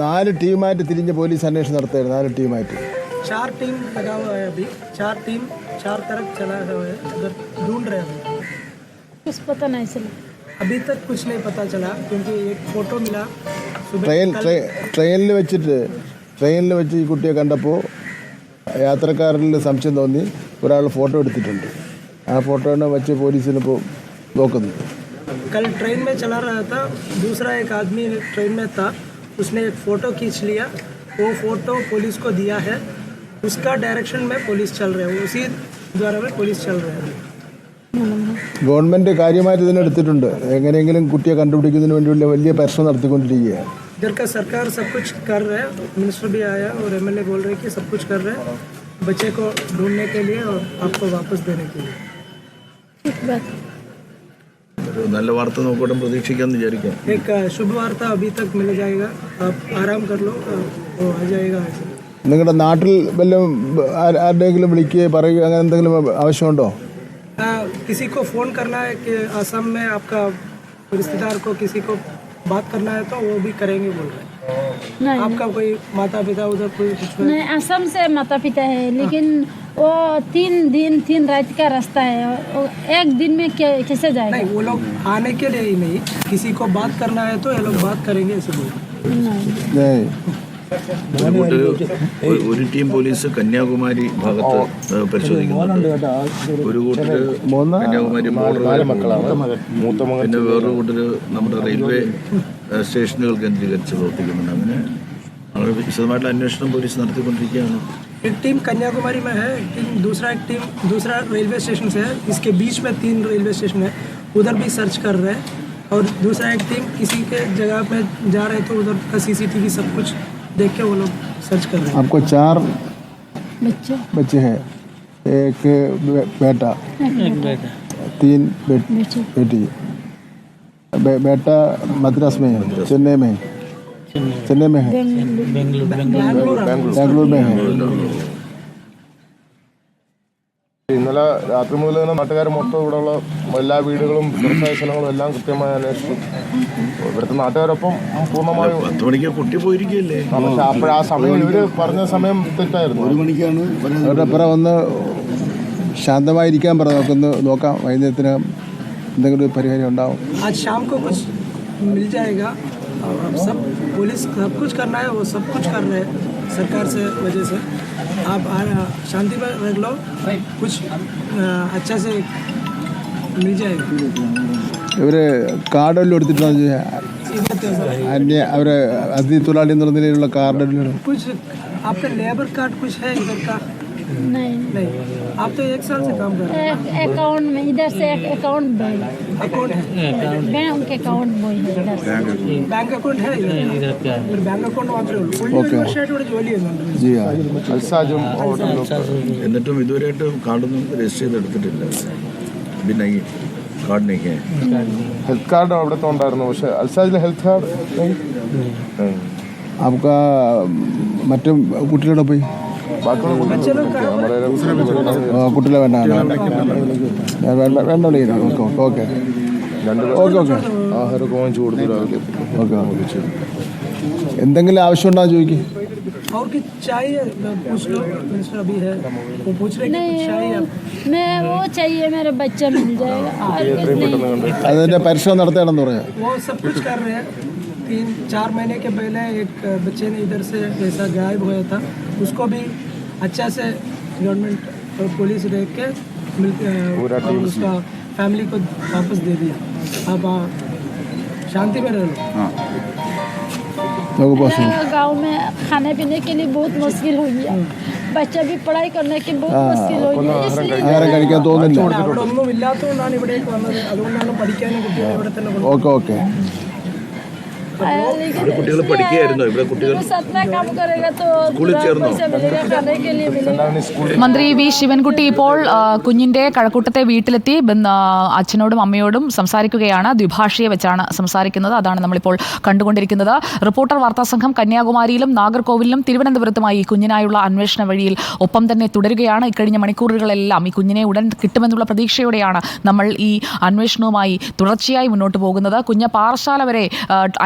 നാല് ടീമായിട്ട് തിരിഞ്ഞ് പോലീസ് അന്വേഷണം നടത്തുമായിരുന്നു നാല് ടീമായിട്ട് चार टीम लगा हुआ है अभी चार टीम चार तरफ चला हुआ है उधर ढूंढ रहे हैं अभी कुछ पता नहीं चला अभी तक कुछ नहीं पता चला क्योंकि एक फोटो मिला सुबह ട്രെയിൻ कल- ട്രെയിൻ ട്രെയിനിൽ വെച്ചിട്ട് ട്രെയിനിൽ വെച്ച് ഈ കുട്ടിയെ കണ്ടപ്പോൾ യാത്രക്കാരിൽ സംശയം തോന്നി ഒരാൾ ഫോട്ടോ എടുത്തിട്ടുണ്ട് ആ ഫോട്ടോനെ വെച്ച് പോലീസിനിപ്പോൾ നോക്കുന്നു कल ट्रेन में चला रहा था दूसरा एक आदमी ट्रेन में था उसने एक फ़ोटो खींच लिया वो फ़ोटो पुलिस को दिया है उसका डायरेक्शन में पुलिस चल रहे हैं उसी द्वारा में पुलिस चल रहे हैं ഗവൺമെൻറ് കാര്യമായിട്ട് ഇതിനെ എടുത്തിട്ടുണ്ട് എങ്ങനെയെങ്കിലും കുട്ടിയെ കണ്ടുപിടിക്കുന്നതിന് വേണ്ടിയുള്ള വലിയ പരിശ്രമം നടത്തിക്കൊണ്ടിരിക്കുകയാണ് इधर का सरकार सब कुछ कर रहे हैं मिनिस्टर भी आया और एमएलए बोल रहे हैं कि सब कुछ कर रहे हैं बच्चे को ढूंढने के लिए और आपको वापस देने के लिए ठीक बात ഒരു നല്ല വാർത്ത നോക്കോട്ടും പ്രതീക്ഷിക്കാമെന്ന് വിചാരിക്കാം एक अ, शुभ वार्ता अभी तक मिल जाएगा आप आराम कर लो अ, वो आ जाएगा ऐसे നിങ്ങളുടെ നാട്ടിൽ വല്ലതും ആ- ആരുടെയെങ്കിലും വിളിക്കുകയോ പറയുകയോ അങ്ങനെ എന്തെങ്കിലും ആവശ്യമുണ്ടോ आ, किसी को फ़ोन करना है कि असम में आपका रिश्तेदार को किसी को बात करना है तो वो भी करेंगे बोल रहे हैं नहीं आपका कोई माता पिता उधर कोई कुछ नहीं असम से माता पिता है लेकिन वो तीन दिन तीन रात का रास्ता है वो एक दिन में कै- कैसे जाएगा नहीं वो लोग आने के लिए ही नहीं किसी को बात करना है तो ये लोग बात करेंगे ऐसे बोल रहे हैं। नहीं ഏയ്. ഒരു കൂട്ടര് ഒരു- ഒരു ടീം പോലീസ് കന്യാകുമാരി ഭാഗത്ത് ഏഹ്, പരിശോധിക്കുന്നുണ്ട് ഒരു കൂട്ടര് മൂന്ന് കന്യാകുമാരി ബോർഡർ പിന്നെ വേറൊരു കൂട്ടര് നമ്മുടെ റെയിൽവേ ഏഹ്, സ്റ്റേഷനുകൾ കേന്ദ്രീകരിച്ച് പ്രവർത്തിക്കുന്നുണ്ട് അങ്ങനെ വളരെ വിശദമായിട്ടുള്ള അന്വേഷണം പോലീസ് നടത്തിക്കൊണ്ടിരിക്കുകയാണ് एक टीम कन्याकुमारी में है एक टीम दूसरा एक टीम दूसरा रेलवे स्टेशन से है इसके बीच में तीन रेलवे स्टेशन है उधर भी सर्च कर रहे हैं और दूसरा एक टीम किसी के जगह पे जा रहे तो उधर का सीसीटीवी सब कुछ देख के वो लोग सर्च कर रहे हैं आपको चार बच्चे बच्चे हैं एक बे- बेटा तीन बे- बच्चे बेटी बे, बेटा मद्रास में है चेन्नई में है चेन्नई में है बेंगलुरु बेंगलुरु में है ഇന്നലെ രാത്രി മുതൽ തന്നെ നാട്ടുകാർ മൊത്തം ഇവിടെയുള്ള എല്ലാ വീടുകളും വ്യവസായ സ്ഥലങ്ങളും എല്ലാം കൃത്യമായി അന്വേഷിച്ചു ഇവിടുത്തെ നാട്ടുകാരൊപ്പം പൂർണ്ണമായും പത്ത് മണിക്ക് കുട്ടി പോയിരിക്കുകയല്ലേ ആ, പക്ഷെ അപ്പോൾ ആ സമയം ഇവര് പറഞ്ഞ സമയം തെറ്റായിരുന്നു അവരുടെ പുറം ഒന്ന് ശാന്തമായിരിക്കാൻ പറ നോക്കുന്നു നോക്കാം വൈകുന്നേരത്തിനകം എന്തെങ്കിലും ഒരു പരിഹാരം ഉണ്ടാവും आज शाम को कुछ मिल जाएगा और अब सब पुलिस सब कुछ करना है वो सब कुछ कर रहे हैं सरकार से वजह से आप आ- शांति में रख लो कुछ अ, अच्छा से मिल जाएगा ഇവർ കാർഡെല്ലാം എടുത്തിട്ടാണ് ये कहते हैं सर അന്യ അവരെ അതിഥി തൊഴിലാളി എന്നുള്ള നിലയിലുള്ള കാർഡെല്ലാം कुछ आपका नहीं नहीं आप तो एक साल से काम कर। रहे हैं अकाउंट में इधर से account boy account bank account boy है इधर से। बैंक अकाउंट है ओके क्या है। बैंक അക്കൗണ്ട് है। जी പുള്ളി ഒരു വർഷമായിട്ട് ഇവിടെ ജോലി ചെയ്യുന്നുണ്ട് അൽസാജും എന്നിട്ടും ഇതുവരെയായിട്ട് കാർഡൊന്നും രജിസ്റ്റർ ചെയ്തെടുത്തിട്ടില്ല. പിന്നെ ഈ കാർഡ് നീക്കേ ഹെൽത്ത് കാർഡ് അവിടുത്തെ ഉണ്ടായിരുന്നു പക്ഷെ അൽസാജിലെ ഹെൽത്ത് കാർഡ് നമുക്ക് മറ്റു കുട്ടികളുടെ പോയി കുട്ടികളെ വേണ്ട വേണ്ട വേണ്ട വേണ്ട വിളിക്കുന്നു ഓക്കെ ഓക്കെ രണ്ട് ഓക്കെ ഓക്കെ ആഹാരമൊക്കെ വാങ്ങിച്ചു കൊടുത്തു രാവിലെ ഓക്കെ എന്തെങ്കിലും ആവശ്യമുണ്ടോ ചോദിക്കും और कुछ चाहिए पूछ लो मिनिस्टर अभी है वो पूछ रहे कि कुछ चाहिए आप नहीं मैं वो चाहिए मेरा बच्चा मिल जाएगा और कुछ नहीं അതിൻ്റെ പരിശ്രമം നടത്തണമെന്ന് പറയാം वो सब कुछ कर रहे हैं तीन चार महीने के पहले एक बच्चे ने इधर से ऐसा गायब हुआ था उसको भी अच्छा से गवर्नमेंट और पुलिस देख के मिलते और उसका फैमिली को वापस दे दिया अब आ, शांति में रह लो നമുക്ക് പോസ്റ്റ് गांव में खाने पीने के लिए बहुत मुश्किल हो गया बच्चा भी पढ़ाई करने की बहुत मुश्किल हो गया इसलिए ആഹാരം കഴിക്കാൻ തോന്നില്ല അവിടെ ഒന്നും ഇല്ലാത്തതുകൊണ്ടാണ് ഇവിടേക്ക് വന്നത് അതുകൊണ്ടാണ് പഠിക്കാനും കുട്ടികളെ ഇവിടെ തന്നെ കൊണ്ടുവന്നത്. ഓക്കെ ഓക്കെ आया लेकिन കുട്ടികൾ പഠിക്കുകയായിരുന്നു. ഇവിടെ കുട്ടികൾ സ്കൂളിൽ ചേർന്നു? മന്ത്രി വി. ശിവൻകുട്ടി ഇപ്പോൾ കുഞ്ഞിന്റെ കഴക്കൂട്ടത്തെ വീട്ടിലെത്തി. അച്ഛനോടും അമ്മയോടും സംസാരിക്കുകയാണ്. ദ്വിഭാഷയെ വെച്ചാണ് സംസാരിക്കുന്നത്. അതാണ് നമ്മളിപ്പോൾ കണ്ടുകൊണ്ടിരിക്കുന്നത്. റിപ്പോർട്ടർ വാർത്താ സംഘം കന്യാകുമാരിയിലും നാഗർകോവിലിലും തിരുവനന്തപുരത്തുമായി കുഞ്ഞിനായുള്ള അന്വേഷണ വഴിയിൽ ഒപ്പം തന്നെ തുടരുകയാണ്. ഇക്കഴിഞ്ഞ മണിക്കൂറുകളെല്ലാം ഈ കുഞ്ഞിനെ ഉടൻ കിട്ടുമെന്നുള്ള പ്രതീക്ഷയോടെയാണ് നമ്മൾ ഈ അന്വേഷണവുമായി തുടർച്ചയായി മുന്നോട്ട് പോകുന്നത്. കുഞ്ഞ പാറശാല വരെ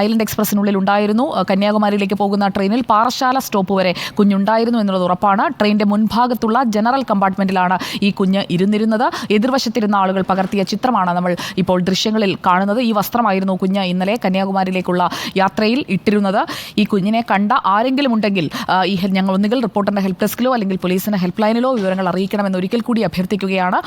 അയൽ സൈലന്റ് എക്സ്പ്രസിനുള്ളിൽ ഉണ്ടായിരുന്നു. കന്യാകുമാരിയിലേക്ക് പോകുന്ന ട്രെയിനിൽ പാറശാല സ്റ്റോപ്പ് വരെ കുഞ്ഞുണ്ടായിരുന്നു എന്നുള്ളത് ഉറപ്പാണ്. ട്രെയിനിന്റെ മുൻഭാഗത്തുള്ള ജനറൽ കമ്പാർട്ട്മെന്റിലാണ് ഈ കുഞ്ഞ് ഇരുന്നിരുന്നത്. എതിർവശത്തിരുന്ന ആളുകൾ പകർത്തിയ ചിത്രമാണ് നമ്മൾ ഇപ്പോൾ ദൃശ്യങ്ങളിൽ കാണുന്നത്. ഈ വസ്ത്രമായിരുന്നു കുഞ്ഞ് ഇന്നലെ കന്യാകുമാരിയിലേക്കുള്ള യാത്രയിൽ ഇട്ടിരുന്നത്. ഈ കുഞ്ഞിനെ കണ്ട ആരെങ്കിലും ഉണ്ടെങ്കിൽ ഈ ഞങ്ങൾ ഒന്നുകിൽ റിപ്പോർട്ടറിന്റെ ഹെൽപ്പ് ഡെസ്കിലോ അല്ലെങ്കിൽ പോലീസിന്റെ ഹെൽപ്പ് ലൈനിലോ വിവരങ്ങൾ അറിയിക്കണമെന്ന് ഒരിക്കൽ കൂടി അഭ്യർത്ഥിക്കുകയാണ്.